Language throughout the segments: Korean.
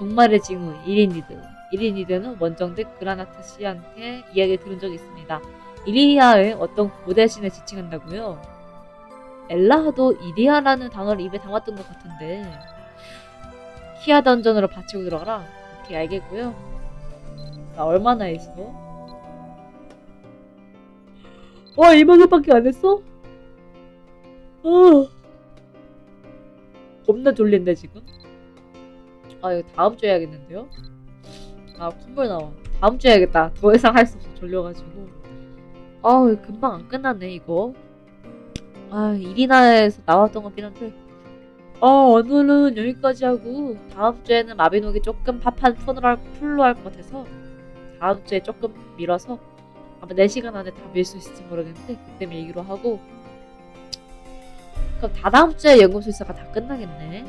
종말의 징후 1인 리드 1인 리드는 원정대 그라나트 씨한테 이야기 들은 적이 있습니다. 이리아의 어떤 고대 신을 지칭한다고요? 엘라도 이리아라는 단어를 입에 담았던 것 같은데 키아 던전으로 바치고 들어가라. 오케이 알겠고요. 나 얼마나 했어? 와 이만큼밖에 안 했어? 어. 겁나 졸린데 지금? 아 이거 다음 주에 해야겠는데요? 아 콧물 나와. 다음 주에 해야겠다. 더 이상 할 수 없어 졸려가지고. 아우 금방 안 끝났네 이거. 아 이리나에서 나왔던 거긴 한데. 아 오늘은 여기까지 하고 다음 주에는 마비노기 조금 팝한 톤으로 할, 풀로 할 것 같아서 다음 주에 조금 밀어서 아마 4시간 안에 다 밀 수 있을지 모르겠는데 그때 밀기로 하고. 그럼 다 다음 주에 연금술사가 다 끝나겠네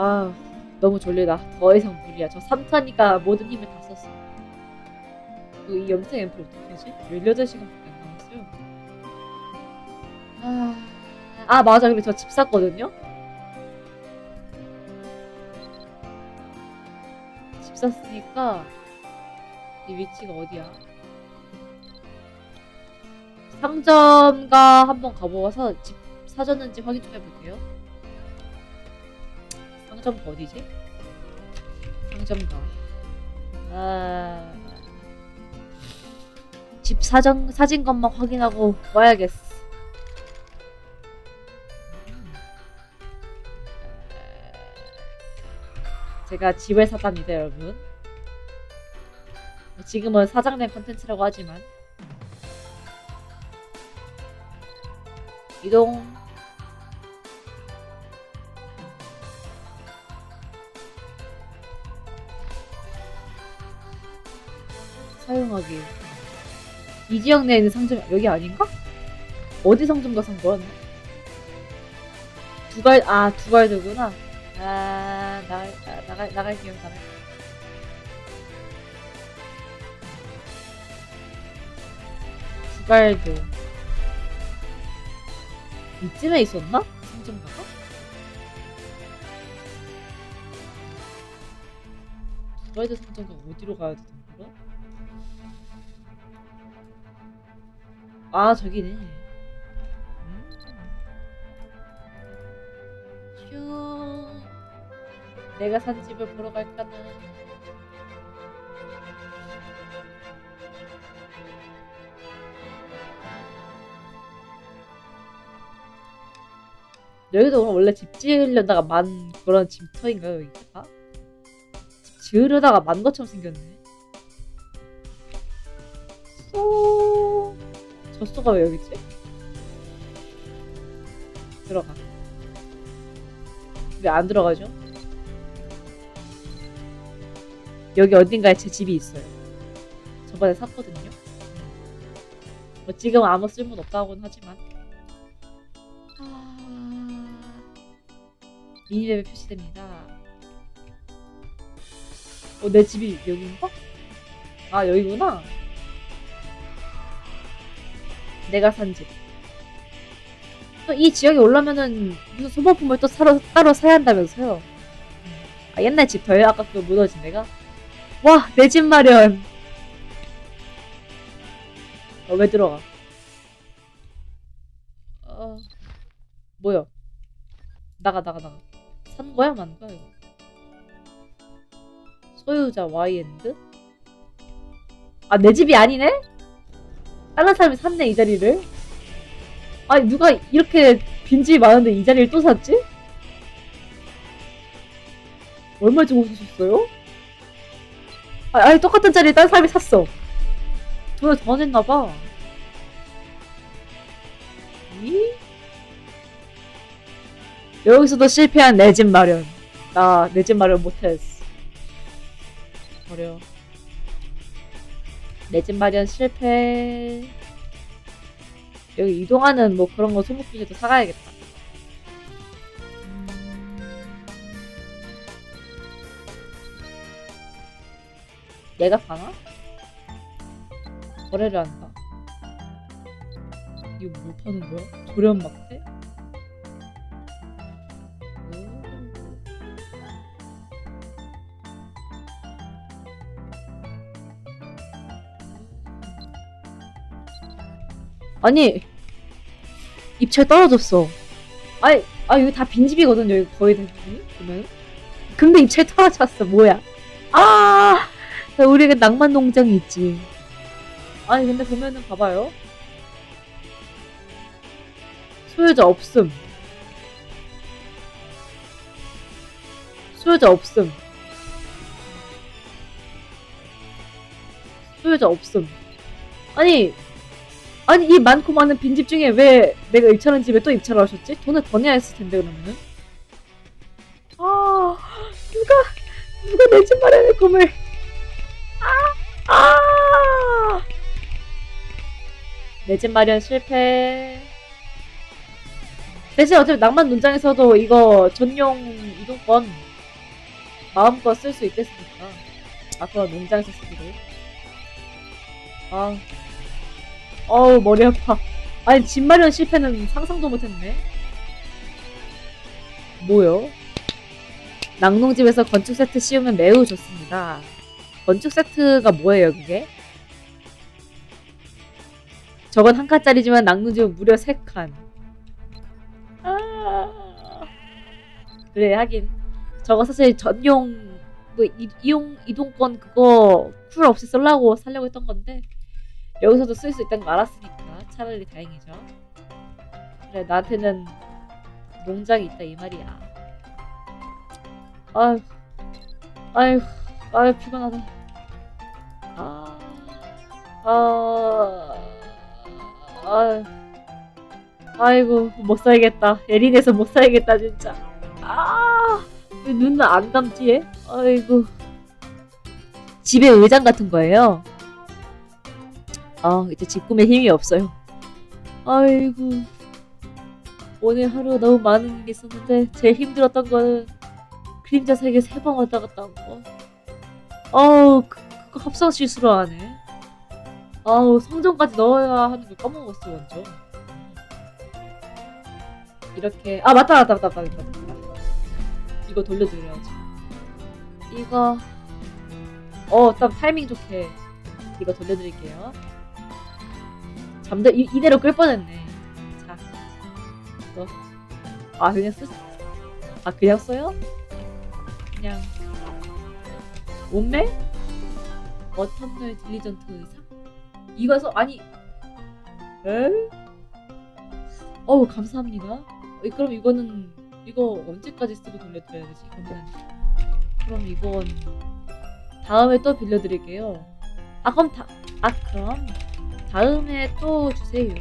아 너무 졸리다. 더 이상 무리야. 저 3차니까 모든 힘을 다 썼어. 그이 염색 앰플 어떻게 하지? 18시간밖에 안 남았어요. 아, 아 맞아. 그리고 저집 샀거든요? 집 샀으니까 이 위치가 어디야? 상점가 한번 가보아서 집 사줬는지 확인 좀 해볼게요 상점가 어디지? 상점가 아... 집 사정, 사진 것만 확인하고 와야겠어. 제가 집을 샀답니다 여러분. 지금은 사장된 컨텐츠라고 하지만. 이동 사용하기 이 지역 내에 있는 상점 여기 아닌가? 어디 상점가 산 거야? 두갈 아 두갈드구나 아 나갈 아, 나갈 나갈 두갈드 이쯤에 있었나? 상점가가? 두갈드 상점가 어디로 가야 되는 거야? 아 저기네. 음. 휴. 내가 산 집을 보러 갈까나. 여기도 원래 집 지으려다가 만 그런 집터인가요 여기가? 집 지으려다가 만 것처럼 생겼네. 쏘. 젖소가 왜 여기 있지? 들어가. 왜 안 들어가죠? 여기 어딘가에 제 집이 있어요. 저번에 샀거든요. 뭐 지금 아무 쓸모는 없다고는 하지만. 아... 미니맵에 표시됩니다. 어, 내 집이 여기인가? 아, 여기구나. 내가 산 집. 또 이 지역에 올라면은 무슨 소모품을 또 사러, 따로 사야 한다면서요. 아, 옛날 집터요? 아까 그 무너진 데가? 와, 내 집 마련! 어, 왜 들어가? 어, 뭐야? 나가, 나가, 나가. 산 거야, 만 거야? 소유자 Y엔드? 아, 내 집이 아니네? 다른 사람이 샀네 이 자리를 아니 누가 이렇게 빈집이 많은데 이 자리를 또 샀지? 얼마 주고 사셨어요? 아, 아니 똑같은 자리에 다른 사람이 샀어 돈을 더 냈나봐 이? 여기서도 실패한 내 집 마련 나 내 집 마련 못했어 버려 내 집 마련 실패. 여기 이동하는 뭐 그런 거 소모품도 사가야겠다. 음. 내가 파나? 거래를 한다. 이거 뭐 파는 거야? 조련 막대? 아니 입찰 떨어졌어. 아이 아 여기 다 빈집이거든 여기 거의 대부분이 보면. 근데 입찰 떨어졌어 뭐야? 아 우리가 낭만 농장이 있지. 아니 근데 보면은 봐봐요. 소유자 없음. 소유자 없음. 소유자 없음. 아니, 아니 이 많고 많은 빈집 중에 왜 내가 입찰한 집에 또 입찰을 하셨지? 돈을 더 내야 했을 텐데 그러면은. 아, 누가 누가 내 집 마련의 꿈을? 아, 아. 내 집 마련 실패. 대신 어차피 낭만 농장에서도 이거 전용 이동권 마음껏 쓸 수 있겠으니까 아까 농장에서 쓰기로 아 어우 머리 아파 아니 집 마련 실패는 상상도 못했네 뭐요? 낙농집에서 건축 세트 씌우면 매우 좋습니다 건축 세트가 뭐예요 그게? 저건 한 칸짜리지만 낙농집은 무려 세 칸. 아... 그래 하긴 저거 사실 전용 그 이, 이용 이동권 그거 쿨 없이 쓰려고 살려고 했던 건데 여기서도 쓸 수 있다는 거 알았으니까 차라리 다행이죠. 그래 나한테는 농장이 있다 이 말이야. 아휴 아휴 아휴 피곤하다. 아 아. 아휴 아이고 못 살겠다. 예린에서 못 살겠다 진짜. 아, 왜 눈은 안 감지? 얘? 아이고. 집에 의장 같은 거예요. 아, 이제 집 꿈에 힘이 없어요. 아이고. 오늘 하루 너무 많은 일이 있었는데 제일 힘들었던 거는 그림자 세계 세 번 왔다 갔다 한 거. 아우, 그, 그거 합성 실수로 하네. 아우, 성전까지 넣어야 하는 걸 까먹었어, 완전. 이렇게 아 맞다 맞다 맞다 맞다 맞다, 맞다. 이거 돌려드려야지 이거 어딱 타이밍 좋게 이거 돌려드릴게요 잠들 이, 이대로 끌 뻔했네 자 이거 아 그냥 쓰 아 그냥 써요? 그냥 옷매? 어텀널 딜리전트 의상? 이거 서 아니 에? 어우 감사합니다 어, 그럼 이거는 이거 언제까지 쓰고 돌려드려야 되지? 그러면 그럼 이건 다음에 또 빌려드릴게요. 아 그럼 다, 아 그럼 다음에 또 주세요.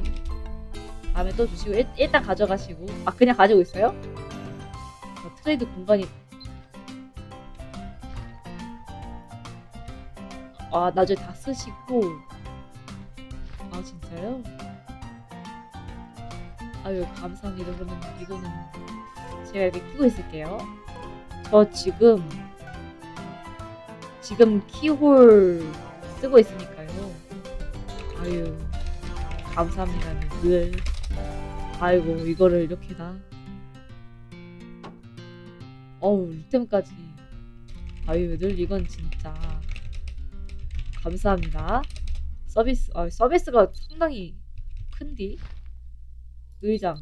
다음에 또 주시고 일, 일단 가져가시고 아 그냥 가지고 있어요? 어, 트레이드 공간이 아 나중에 다 쓰시고 아 진짜요? 아유 감사합니다. 그러면 이거는 제가 이렇게 끼고 있을게요. 저 지금 지금 키홀 쓰고 있으니까요. 아유 감사합니다. 늘 아이고 이거를 이렇게 다. 어우 루템까지. 아유 늘 이건 진짜. 감사합니다. 서비스 아 서비스가 상당히 큰디? 의장.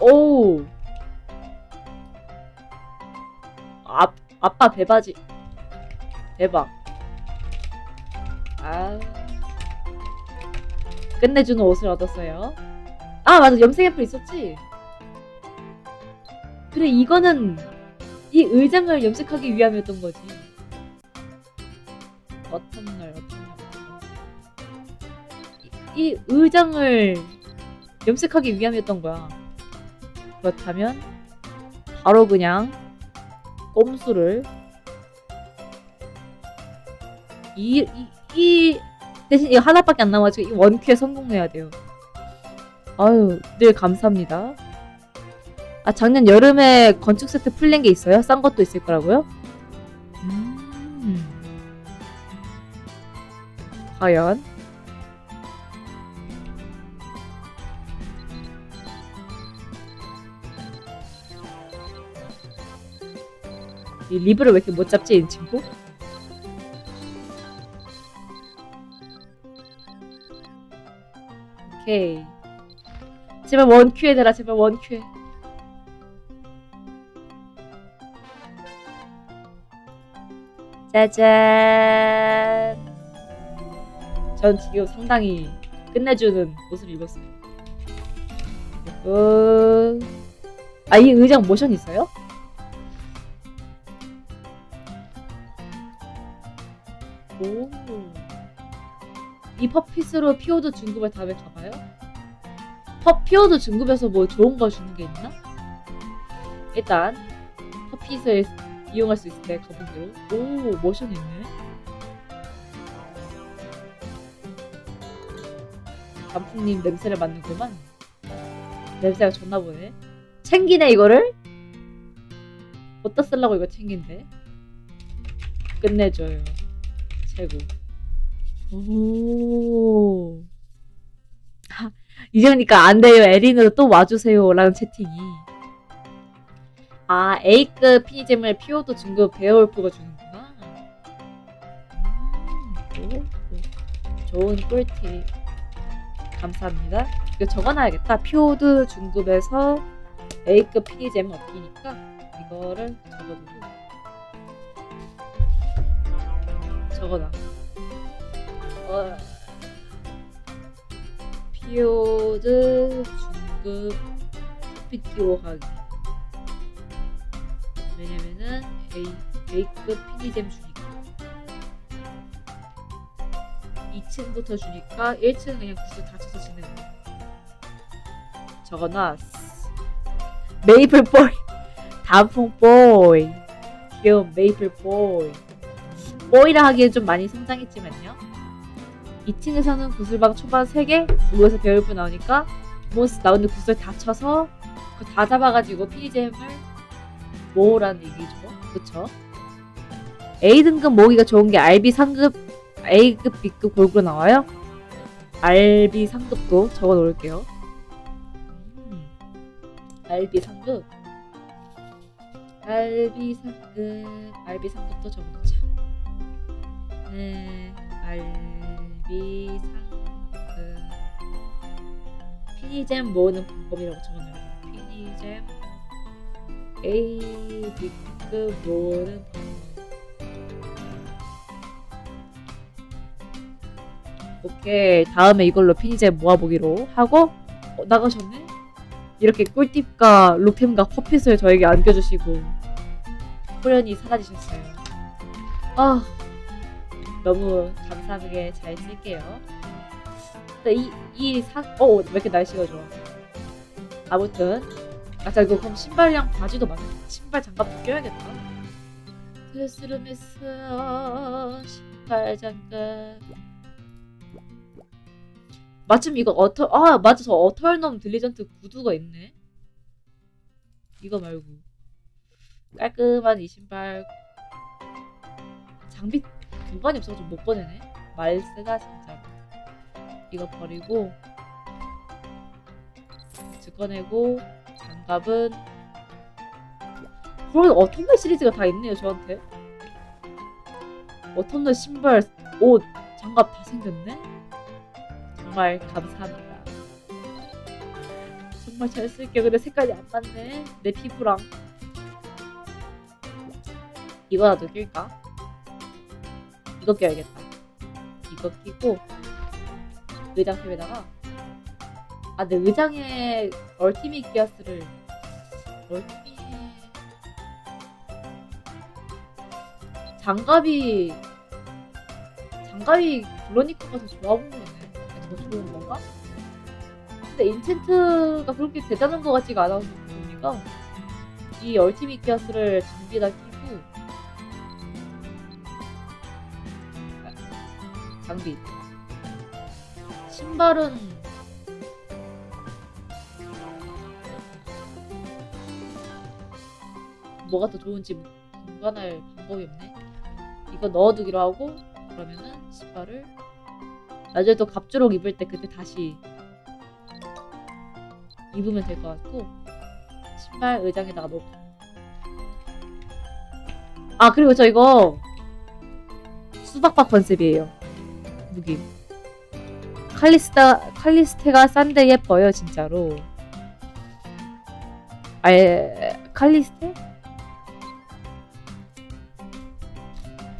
오 아, 아빠 배바지 대박. 아. 끝내주는 옷을 얻었어요. 아 맞아. 염색 애플 있었지? 그래 이거는 이 의장을 염색하기 위함이었던 거지. 어떤 날 어떤 날. 이, 이 의장을 염색하기 위함이었던 거야. 그렇다면 바로 그냥 꼼수를 이, 이, 이 대신 이거 하나밖에 안 남아가지고 이 원큐에 성공해야 돼요. 아유 늘 감사합니다. 아 작년 여름에 건축 세트 풀린 게 있어요? 싼 것도 있을 거라고요? 음. 과연 이 리브를 왜 이렇게 못 잡지 이 친구? 오케이. 제발 원큐에 되라 제발 원큐에. 짜잔. 전 지금 상당히 끝내주는 옷을 입었습니다. 끝. 아, 이 의장 모션 있어요? 퍼핏으로 피오드 중급을 다음에 가봐요? 퍼, 피오드 중급에서 뭐 좋은 거 주는 게 있나? 일단, 퍼핏을 이용할 수 있을 때 가본 대로. 오, 모션 있네. 단풍님 냄새를 맡는구만. 냄새가 좋나 보네. 챙기네, 이거를? 어디다 쓰려고 이거 챙긴데? 끝내줘요. 최고. 오. 하, 이제니까 안 돼요. 에린으로 또 와주세요. 라는 채팅이. 아, A급 피니잼을 피오도 중급 베어울프가 주는구나. 음, 오, 좋은 꿀팁. 감사합니다. 이거 적어놔야겠다. 피오드 중급에서 A급 피니잼 얻기니까 이거를 적어두고 적어놔. 어, 피오드 중급 PTO 하기. 왜냐면은 A, A급 피니잼 주니까. 2층부터 주니까 1층은 그냥 구슬 다 쳐서 짓는 거 적어놨어 메이플 보이 단풍 보이 귀여운 메이플 보이 보이라 하기엔 좀 많이 성장했지만요 2층에서는 구슬방 초반 3개 무에서 배울프 나오니까 몬스 나오는데 구슬 다 쳐서 그거 다 잡아가지고 피니잼을 모으라는 얘기죠. 그쵸? A 등급 모으기가 좋은 게 RB 상급, A급, B급 골고루 나와요. RB 상급도 적어 놓을게요. 음, RB 상급. RB 상급, RB 상급도 적어 놓자. 네, RB 상급. 피니잼 모으는 방법이라고 적어 놓을게요. 피니잼 A, B급 모으는 방법. 오케이 다음에 이걸로 피니잼 모아보기로 하고 어, 나가셨네? 이렇게 꿀팁과 루템과 퍼핏을 저에게 안겨주시고 호련히 사라지셨어요 아 너무 감사하게 잘 쓸게요. 이, 이 사, 어, 왜 이렇게 날씨가 좋아? 아무튼 아 자 이거 그럼 신발이랑 바지도 맞네 신발 장갑도 껴야겠다. 드스름에서 신발 장갑. 마침 이거 어터 아 맞아 저 어털넘 딜리전트 구두가 있네. 이거 말고. 깔끔한 이 신발. 장비 공간이 없어서 못 꺼내네. 말세다 진짜. 이거 버리고 부츠 꺼내고 장갑은 그런 어텀널 시리즈가 다 있네요 저한테. 어텀널 신발 옷 장갑 다 생겼네. 정말 감사합니다. 정말 잘 쓸게요. 근데 색깔이 안 맞네. 내 피부랑. 이거라도 낄까? 이거 껴야겠다 이거 끼고 의장캡에다가 아 근데 의장에 얼티밋 기어스를 얼티밋 장갑이 장갑이 블러니커가 더 좋아 보이네 더 좋은 건가? 근데 인챈트가 그렇게 대단한 것 같지가 않아서 보니까 이 얼티밋 기어스를 장비에다 장비 신발은 뭐가 더 좋은지 분간할 방법이 없네. 이거 넣어두기로 하고 그러면은 신발을 나중에 또 갑주로 입을 때 그때 다시 입으면 될 것 같고 신발 의장에다가 넣고. 아 그리고 저 이거 수박박 컨셉이에요 무기 칼리스타 칼리스테가 싼데 예뻐요 진짜로. 아예 칼리스테?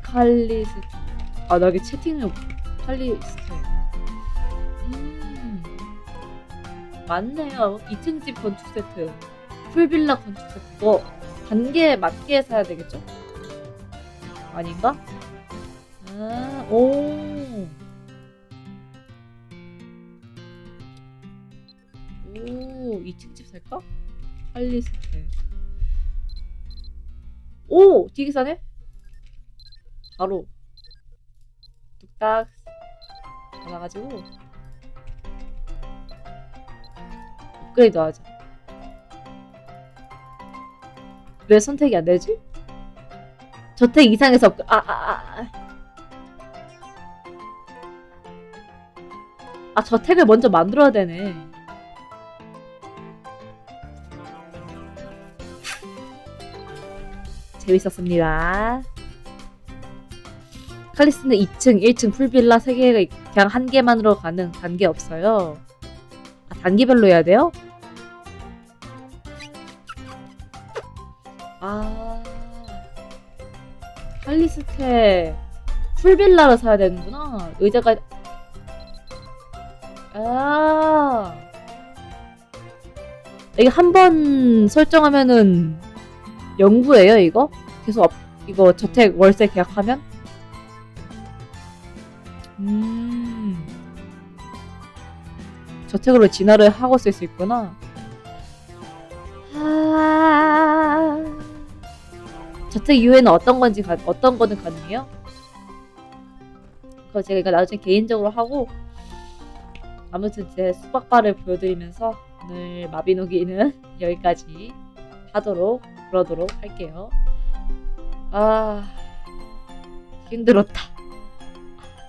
칼리스 아나 여기 채팅을 칼리스테. 음 맞네요. 2층 집 건축 세트, 풀빌라 건축 세트. 뭐 단계 맞게 사야 되겠죠? 아닌가? 아, 오. 2층 집 살까? 할리스테. 오, 되게 싸네? 바로. 뚝딱. 나가지고. 업그레이드 하자. 왜 선택이 안 되지? 저택 이상에서 업그, 아, 아, 아, 아. 아, 저택을 먼저 만들어야 되네. 재밌었습니다. 칼리스는 2층, 1층 풀빌라 3개가 있- 그냥 한 개만으로 가는 단계 없어요. 아, 단계별로 해야 돼요? 아, 칼리스테 풀빌라를 사야 되는구나. 의자가 아 이게 한 번 설정하면은 영구예요 이거? 계속 업- 이거 저택 월세 계약하면? 음 저택으로 진화를 하고 쓸 수 있구나. 아 저택 이후에는 어떤 건지 가, 어떤 거는 가능해요? 그거 제가 이거 나중에 개인적으로 하고 아무튼 제 수박바를 보여드리면서 오늘 마비노기는 여기까지 하도록 그러도록 할게요. 아 힘들었다.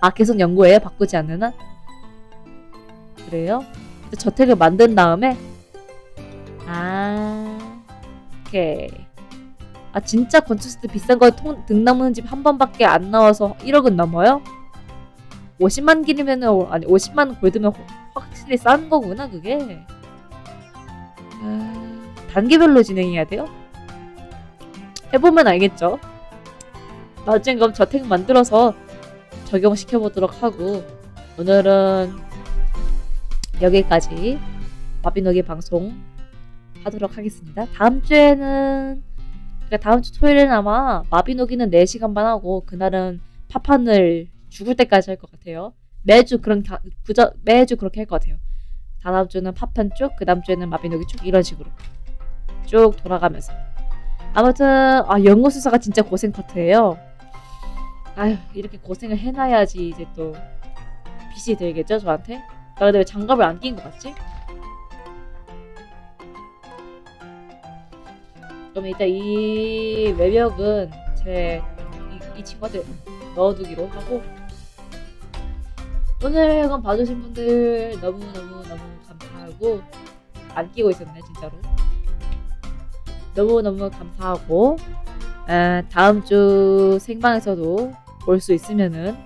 아 계속 연구해요? 바꾸지 않는 한? 그래요? 저택을 만든 다음에 아 오케이 아 진짜 건축스트 비싼 거 통, 등록문 집한 번밖에 안 나와서 1억은 넘어요? 50만 길이면은 아니 50만 골드면 확실히 싼 거구나 그게. 아, 단계별로 진행해야 돼요? 해보면 알겠죠. 나중에 그럼 저택 만들어서 적용시켜 보도록 하고 오늘은 여기까지 마비노기 방송 하도록 하겠습니다. 다음 주에는 그러니까 다음 주 토요일은 아마 마비노기는 4시간 반 하고 그날은 파판을 죽을 때까지 할 것 같아요. 매주 그런 가, 그저 매주 그렇게 할 것 같아요. 다음 주는 파판 쭉, 그 다음 주에는 마비노기 쭉 이런 식으로 쭉 돌아가면서 아무튼 아 연구 수사가 진짜 고생 파트예요. 아휴 이렇게 고생을 해놔야지 이제 또 빚이 들겠죠 저한테. 나 근데 왜 장갑을 안 낀 것 같지? 그럼 일단 이 외벽은 제 이 친구한테 넣어두기로 하고 오늘 그럼 봐주신 분들 너무너무너무 감사하고 안 끼고 있었네 진짜로 너무너무 감사하고 에, 다음 주 생방에서도 볼 수 있으면은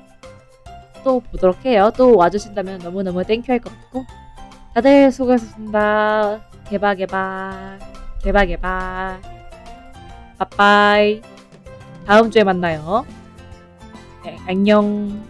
또 보도록 해요. 또 와주신다면 너무너무 땡큐 할 것 같고. 다들 수고하셨습니다. 개바 개바. 개바 개바. 빠빠이. 다음 주에 만나요. 네, 안녕